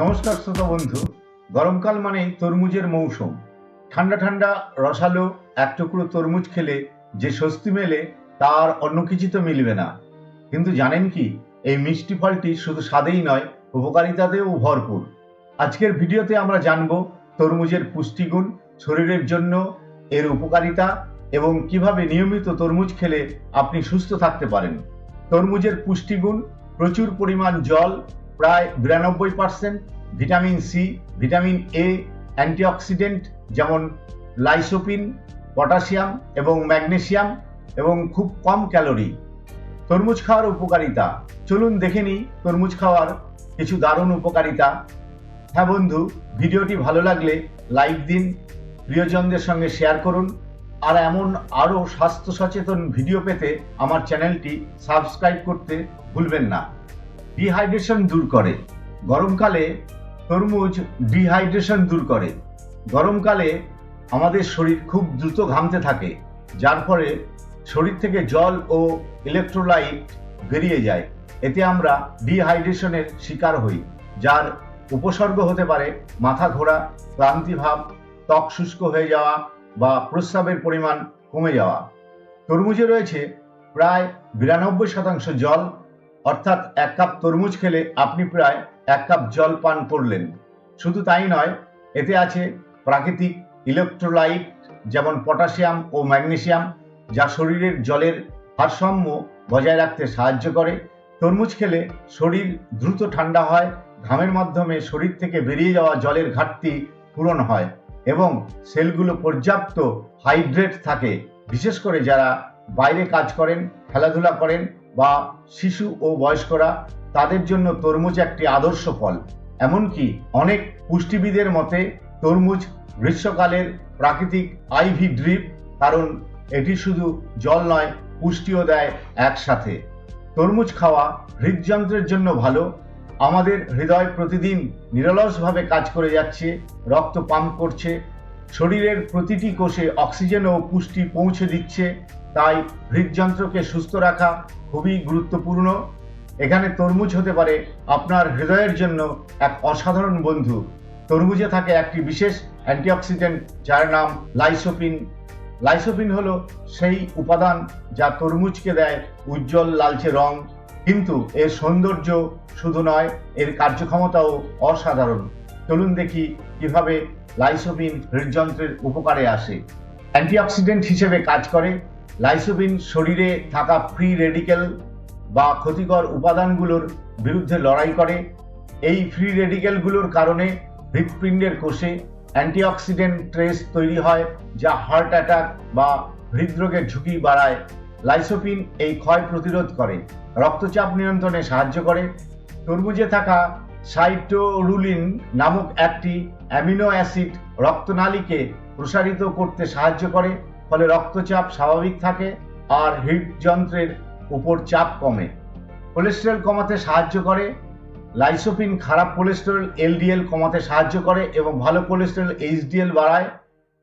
নমস্কার শ্রোতা বন্ধু। গরমকাল মানেই তরমুজের মৌসুম। ঠান্ডা ঠান্ডা, রসালো এক টুকরো তরমুজ খেলে যে স্বস্তি মেলে, তার অন্য কিছুতে মিলবে না। কিন্তু জানেন কি, এই মিষ্টি ফলটি শুধু স্বাদেই নয়, উপকারিতাতেও ভরপুর। আজকের ভিডিওতে আমরা জানব তরমুজের পুষ্টিগুণ, শরীরের জন্য এর উপকারিতা এবং কীভাবে নিয়মিত তরমুজ খেলে আপনি সুস্থ থাকতে পারেন। তরমুজের পুষ্টিগুণ, প্রচুর পরিমাণ জল প্রায় বিরানব্বই percent vitamin C vitamin A antioxidant, যেমন লাইসোপিন, পটাশিয়াম এবং ম্যাগনেসিয়াম এবং খুব কম ক্যালোরি। তরমুজ খাওয়ার উপকারিতা। চলুন দেখে নিই তরমুজ খাওয়ার কিছু দারুণ উপকারিতা। হ্যাঁ বন্ধু, ভিডিওটি ভালো লাগলে লাইক দিন, প্রিয়জনদের সঙ্গে শেয়ার করুন, আর এমন আরও স্বাস্থ্য সচেতন ভিডিও পেতে আমার চ্যানেলটি সাবস্ক্রাইব করতে ভুলবেন না। ডিহাইড্রেশন দূর করে। গরমকালে তরমুজ ডিহাইড্রেশন দূর করে। গরমকালে আমাদের শরীর খুব দ্রুত ঘামতে থাকে, যার ফলে শরীর থেকে জল ও ইলেকট্রোলাইট বেরিয়ে যায়। এতে আমরা ডিহাইড্রেশনের শিকার হই, যার উপসর্গ হতে পারে মাথা ঘোরা ক্লান্তিভাব ত্বক শুষ্ক হয়ে যাওয়া বা প্রস্রাবের পরিমাণ কমে যাওয়া। তরমুজে রয়েছে প্রায় বিরানব্বই শতাংশ জল অর্থাৎ এক কাপ তরমুজ খেলে আপনি প্রায় এক কাপ জল পান করলেন। শুধু তাই নয়, এতে আছে প্রাকৃতিক ইলেকট্রোলাইট যেমন পটাশিয়াম ও ম্যাগনেসিয়াম যা শরীরের জলের ভারসাম্য বজায় রাখতে সাহায্য করে। তরমুজ খেলে শরীর দ্রুত ঠান্ডা হয়, ঘামের মাধ্যমে শরীর থেকে বেরিয়ে যাওয়া জলের ঘাটতি পূরণ হয় এবং সেলগুলো পর্যাপ্ত হাইড্রেট থাকে। বিশেষ করে যারা বাইরে কাজ করেন, খেলাধুলা করেন বা শিশু ও বয়স্করা তাদের জন্য তরমুজ একটি আদর্শ ফল। এমনকি অনেক পুষ্টিবিদের মতে তরমুজ গ্রীষ্মকালের প্রাকৃতিক আইভি ড্রিপ কারণ এটি শুধু জল নয়, পুষ্টিও দেয় একসাথে। তরমুজ খাওয়া হৃদযন্ত্রের জন্য ভালো। আমাদের হৃদয় প্রতিদিন নিরলসভাবে কাজ করে যাচ্ছে রক্ত পাম্প করছে, শরীরের প্রতিটি কোষে অক্সিজেন ও পুষ্টি পৌঁছে দিচ্ছে। তাই হৃদযন্ত্রকে সুস্থ রাখা খুবই গুরুত্বপূর্ণ। এখানে তরমুজ হতে পারে আপনার হৃদয়ের জন্য এক অসাধারণ বন্ধু। তরমুজে থাকে একটি বিশেষ অ্যান্টিঅক্সিডেন্ট যার নাম লাইসোপিন। লাইসোপিন হলো সেই উপাদান যা তরমুজকে দেয় উজ্জ্বল লালচে রং। কিন্তু এর সৌন্দর্য শুধু নয়, এর কার্যক্ষমতাও অসাধারণ। চলুন দেখি কীভাবে লাইসোপিন হৃদযন্ত্রের উপকারে আসে। অ্যান্টিঅক্সিডেন্ট হিসেবে কাজ করে লাইসোপিন শরীরে থাকা ফ্রি রেডিকেল বা ক্ষতিকর উপাদানগুলোর বিরুদ্ধে লড়াই করে। এই ফ্রি রেডিকেলগুলোর কারণে হৃৎপিণ্ডের কোষে অ্যান্টিঅক্সিডেন্ট ট্রেস তৈরি হয়, যা হার্ট অ্যাটাক বা হৃদরোগের ঝুঁকি বাড়ায়। লাইসোপিন এই ক্ষয় প্রতিরোধ করে, রক্তচাপ নিয়ন্ত্রণে সাহায্য করে। তরমুজে থাকা সাইটোরুলিন নামক একটি অ্যামিনো অ্যাসিড রক্তনালীকে প্রসারিত করতে সাহায্য করে। ফলে রক্তচাপ স্বাভাবিক থাকে আর হৃদযন্ত্রের উপর চাপ কমে। কোলেস্টেরল কমাতে সাহায্য করে লাইসোপিন খারাপ কোলেস্টেরল এলডিএল কমাতে সাহায্য করে এবং ভালো কোলেস্টেরল এইচডিএল বাড়ায়,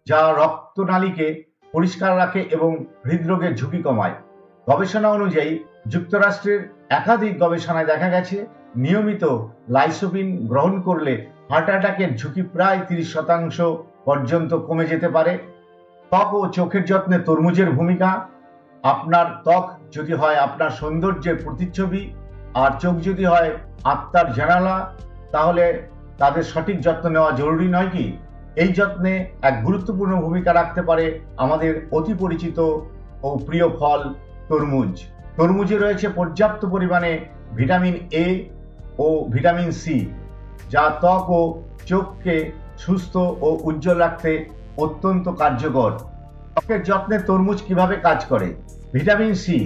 যা রক্তনালীকে পরিষ্কার রাখে এবং হৃদরোগের ঝুঁকি কমায়। গবেষণা অনুযায়ী যুক্তরাষ্ট্রের একাধিক গবেষণায় দেখা গেছে, নিয়মিত লাইসোপিন গ্রহণ করলে হার্ট অ্যাটাকের ঝুঁকি প্রায় তিরিশ শতাংশ পর্যন্ত কমে যেতে পারে। ত্বক ও চোখের যত্নে তরমুজের ভূমিকা। আপনার ত্বক যদি হয় আপনার সৌন্দর্যের প্রতিচ্ছবি, আর চোখ যদি হয় আত্মার জানালা, তাহলে তাদের সঠিক যত্ন নেওয়া জরুরি নয় কি? এই যত্নে এক গুরুত্বপূর্ণ ভূমিকা রাখতে পারে আমাদের অতি পরিচিত ও প্রিয় ফল তরমুজ। তরমুজে রয়েছে পর্যাপ্ত পরিমাণে ভিটামিন এ ও ভিটামিন সি যা ত্বক ও চোখকে সুস্থ ও উজ্জ্বল রাখতে অত্যন্ত কার্যকর। ত্বকের যত্নে তরমুজ কীভাবে কাজ করে? ভিটামিন সি,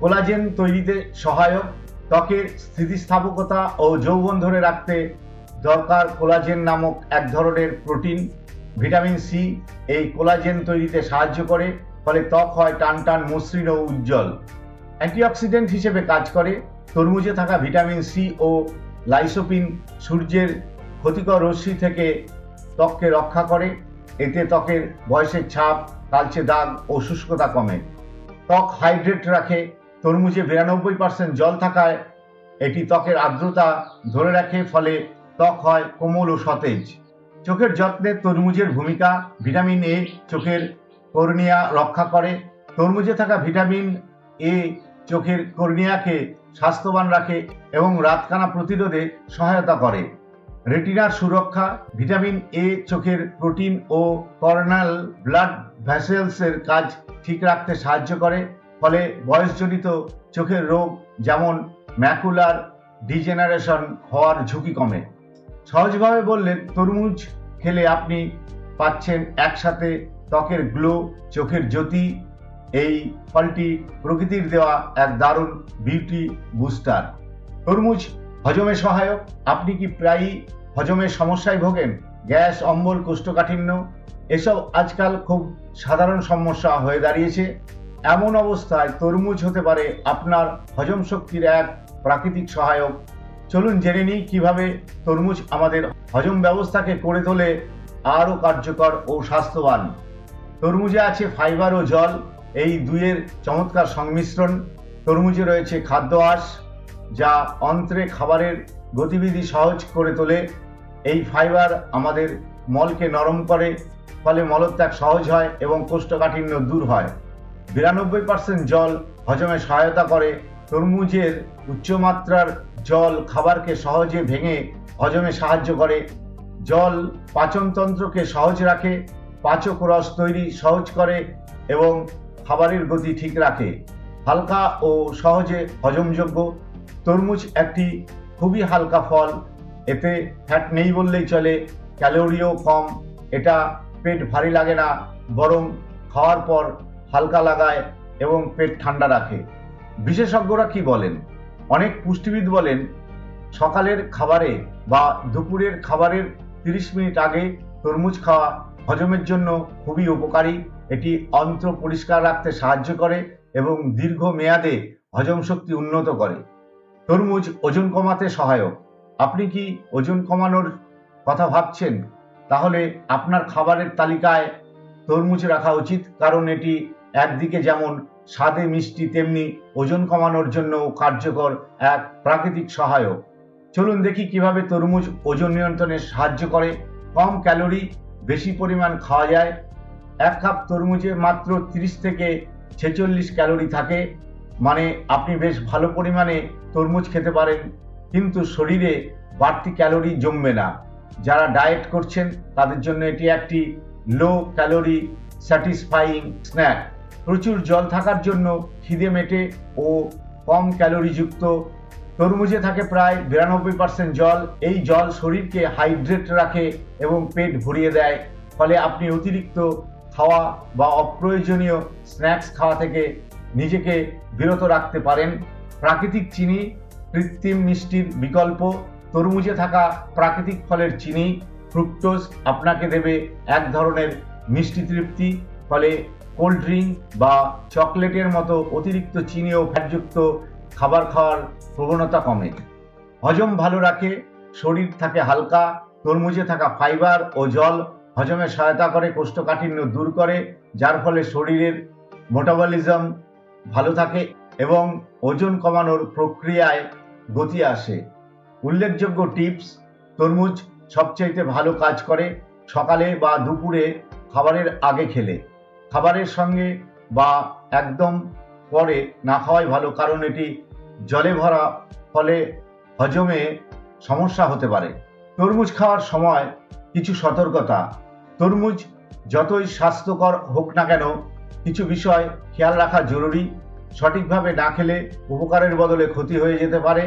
কোলাজেন তৈরিতে সহায়ক। ত্বকের স্থিতিস্থাপকতা ও যৌবন ধরে রাখতে দরকার কোলাজেন নামক এক ধরনের প্রোটিন। ভিটামিন সি এই কোলাজেন তৈরিতে সাহায্য করে, ফলে ত্বক হয় টান টান, মসৃণ ও উজ্জ্বল। অ্যান্টিঅক্সিডেন্ট হিসেবে কাজ করে। তরমুজে থাকা ভিটামিন সি ও লাইসোপিন সূর্যের ক্ষতিকর রশ্মি থেকে ত্বককে রক্ষা করে। এতে ত্বকের বয়সের ছাপ, কালচে দাগ ও শুষ্কতা কমে। ত্বক হাইড্রেট রাখে, তরমুজে বিরানব্বই পার্সেন্ট জল থাকায় এটি ত্বকের আর্দ্রতা ধরে রাখে, ফলে ত্বক হয় কোমল ও সতেজ। চোখের যত্নে তরমুজের ভূমিকা ভিটামিন এ চোখের কর্নিয়া রক্ষা করে। তরমুজে থাকা ভিটামিন এ চোখের কর্নিয়াকে স্বাস্থ্যবান রাখে এবং রাতকানা প্রতিরোধে সহায়তা করে। রেটিনার সুরক্ষা, ভিটামিন এ চোখের প্রোটিন ও কর্নাল ব্লাড ভ্যাসেলসের কাজ ঠিক রাখতে সাহায্য করে, ফলে বয়সজনিত চোখের রোগ যেমন ম্যাকুলার ডিজেনারেশন হওয়ার ঝুঁকি কমে। সহজভাবে বললে তরমুজ খেলে আপনি পাচ্ছেন একসাথে ত্বকের গ্লো, চোখের জ্যোতি, এই ফলটি প্রকৃতির দেওয়া এক দারুণ বিউটি বুস্টার। তরমুজ হজমে সহায়ক। আপনি কি প্রায়ই হজমের সমস্যায় ভোগেন? গ্যাস, অম্বল, কোষ্ঠকাঠিন্য, এসব আজকাল খুব সাধারণ সমস্যা হয়ে দাঁড়িয়েছে। এমন অবস্থায় তরমুজ হতে পারে আপনার হজম শক্তির এক প্রাকৃতিক সহায়ক। চলুন জেনে নিই কীভাবে তরমুজ আমাদের হজম ব্যবস্থাকে করে তোলে, আরও কার্যকর ও স্বাস্থ্যবান। তরমুজে আছে ফাইবার ও জল, এই দুইয়ের চমৎকার সংমিশ্রণ। তরমুজে রয়েছে খাদ্য আঁশ যা অন্ত্রে খাবারের গতিবিধি সহজ করে তোলে, এই ফাইবার আমাদের মলকে নরম করে, ফলে মলত্যাগ সহজ হয় এবং কোষ্ঠকাঠিন্য দূর হয়। বিরানব্বই পার্সেন্ট জল হজমে সহায়তা করে। তরমুজের উচ্চমাত্রার জল খাবারকে সহজে ভেঙে হজমে সাহায্য করে। জল পাচনতন্ত্রকে সহজ রাখে, পাচক রস তৈরি সহজ করে এবং খাবারের গতি ঠিক রাখে। হালকা ও সহজে হজমযোগ্য তরমুজ একটি খুবই হালকা ফল, এতে ফ্যাট নেই বললেই চলে ক্যালোরিও কম, এটা পেট ভারী লাগে না, বরং খাওয়ার পর হালকা লাগায় এবং পেট ঠান্ডা রাখে। বিশেষজ্ঞরা কি বলেন? অনেক পুষ্টিবিদ বলেন, সকালের খাবারে বা দুপুরের খাবারের তিরিশ মিনিট আগে তরমুজ খাওয়া হজমের জন্য খুবই উপকারী, এটি অন্ত্র পরিষ্কার রাখতে সাহায্য করে এবং দীর্ঘ মেয়াদে হজম শক্তি উন্নত করে। তরমুজ ওজন কমাতে সহায়ক। আপনি কি ওজন কমানোর কথা ভাবছেন? তাহলে আপনার খাবারের তালিকায় তরমুজ রাখা উচিত, কারণ এটি একদিকে যেমন স্বাদে মিষ্টি, তেমনি ওজন কমানোর জন্য কার্যকর এক প্রাকৃতিক সহায়ক। চলুন দেখি কীভাবে তরমুজ ওজন নিয়ন্ত্রণে সাহায্য করে। কম ক্যালোরি, বেশি পরিমাণ খাওয়া যায়। এক কাপ তরমুজে মাত্র 30 থেকে ছেচল্লিশ ক্যালোরি থাকে। মানে আপনি বেশ ভালো পরিমাণে তরমুজ খেতে পারেন, কিন্তু শরীরে বাড়তি ক্যালোরি জমবে না। যারা ডায়েট করছেন, তাদের জন্য এটি একটি লো ক্যালোরি স্যাটিসফাইং স্ন্যাক প্রচুর জল থাকার জন্য খিদে মেটে ও কম ক্যালোরিযুক্ত তরমুজে থাকে প্রায় বিরানব্বই পার্সেন্ট জল। এই জল শরীরকে হাইড্রেট রাখে এবং পেট ভরিয়ে দেয়। ফলে আপনি অতিরিক্ত খাওয়া বা অপ্রয়োজনীয় স্ন্যাক্স খাওয়া থেকে নিজেকে বিরত রাখতে পারেন। প্রাকৃতিক চিনি, কৃত্রিম মিষ্টির বিকল্প, তরমুজে থাকা প্রাকৃতিক ফলের চিনি, ফ্রুক্টোজ আপনাকে দেবে এক ধরনের মিষ্টি তৃপ্তি। ফলে কোল্ড ড্রিঙ্ক বা চকলেটের মতো অতিরিক্ত চিনি ও ফ্যাটযুক্ত খাবার খাওয়ার প্রবণতা কমে। হজম ভালো রাখে, শরীর থাকে হালকা, তরমুজে থাকা ফাইবার ও জল হজমে সহায়তা করে কোষ্ঠকাঠিন্য দূর করে, যার ফলে শরীরের মেটাবলিজম ভালো থাকে এবং ওজন কমানোর প্রক্রিয়ায় গতি আসে। উল্লেখযোগ্য টিপস, তরমুজ সবচাইতে ভালো কাজ করে সকালে বা দুপুরে খাবারের আগে খেলে। খাবারের সঙ্গে বা একদম পরে না খাওয়াই ভালো, কারণ এটি জলে ভরা, ফলে হজমে সমস্যা হতে পারে। তরমুজ খাওয়ার সময় কিছু সতর্কতা। তরমুজ যতই স্বাস্থ্যকর হোক না কেন কিছু বিষয় খেয়াল রাখা জরুরি। সঠিকভাবে না খেলে উপকারের বদলে ক্ষতি হয়ে যেতে পারে।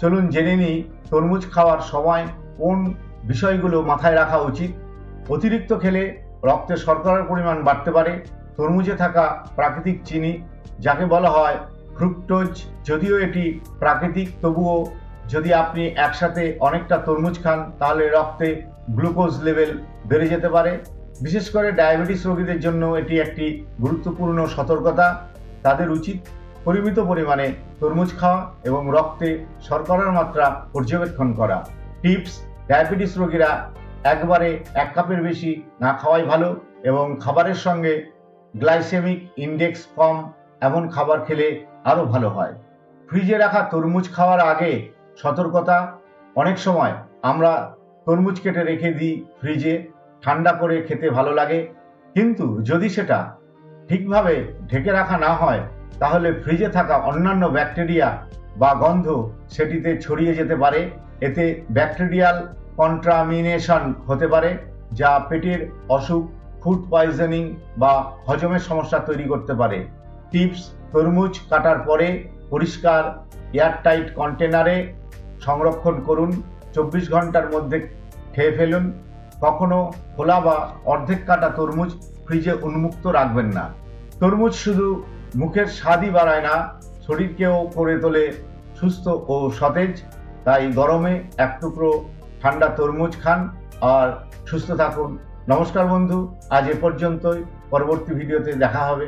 চলুন জেনে নিই তরমুজ খাওয়ার সময় কোন বিষয়গুলো মাথায় রাখা উচিত। অতিরিক্ত খেলে রক্তে শর্করার পরিমাণ বাড়তে পারে। তরমুজে থাকা প্রাকৃতিক চিনি, যাকে বলা হয় ফ্রুক্টোজ, যদিও এটি প্রাকৃতিক, তবুও যদি আপনি একসাথে অনেকটা তরমুজ খান, তাহলে রক্তে গ্লুকোজ লেভেল বেড়ে যেতে পারে। বিশেষ করে ডায়াবেটিস রোগীদের জন্য এটি একটি গুরুত্বপূর্ণ সতর্কতা। তাদের উচিত পরিমিত পরিমাণে তরমুজ খাওয়া এবং রক্তে শর্করার মাত্রা পর্যবেক্ষণ করা। টিপস, ডায়াবেটিস রোগীরা একবারে এক কাপের বেশি না খাওয়াই ভালো এবং খাবারের সঙ্গে গ্লাইসেমিক ইন্ডেক্স কম এমন খাবার খেলে আরও ভালো হয়। ফ্রিজে রাখা তরমুজ খাওয়ার আগে সতর্কতা। অনেক সময় আমরা তরমুজ কেটে রেখে দিই ফ্রিজে ঠান্ডা করে খেতে ভালো লাগে। কিন্তু যদি সেটা ঠিকভাবে ঢেকে রাখা না হয়, তাহলে ফ্রিজে থাকা অন্যান্য ব্যাকটেরিয়া বা গন্ধ সেটিতে ছড়িয়ে যেতে পারে। এতে ব্যাকটেরিয়াল কন্ট্রামিনেশন হতে পারে, যা পেটের অসুখ, ফুড পয়জনিং বা হজমের সমস্যা তৈরি করতে পারে। টিপস, তরমুজ কাটার পরে পরিষ্কার এয়ারটাইট কন্টেনারে সংরক্ষণ করুন। চব্বিশ ঘণ্টার মধ্যে খেয়ে ফেলুন। কখনো খোলা বা অর্ধেক কাটা তরমুজ ফ্রিজে উন্মুক্ত রাখবেন না। তরমুজ শুধু মুখের স্বাদই বাড়ায় না, শরীরকেও করে তোলে সুস্থ ও সতেজ। তাই গরমে এক টুকরো ঠান্ডা তরমুজ খান আর সুস্থ থাকুন। নমস্কার বন্ধু, আজ এ পর্যন্তই। পরবর্তী ভিডিওতে দেখা হবে।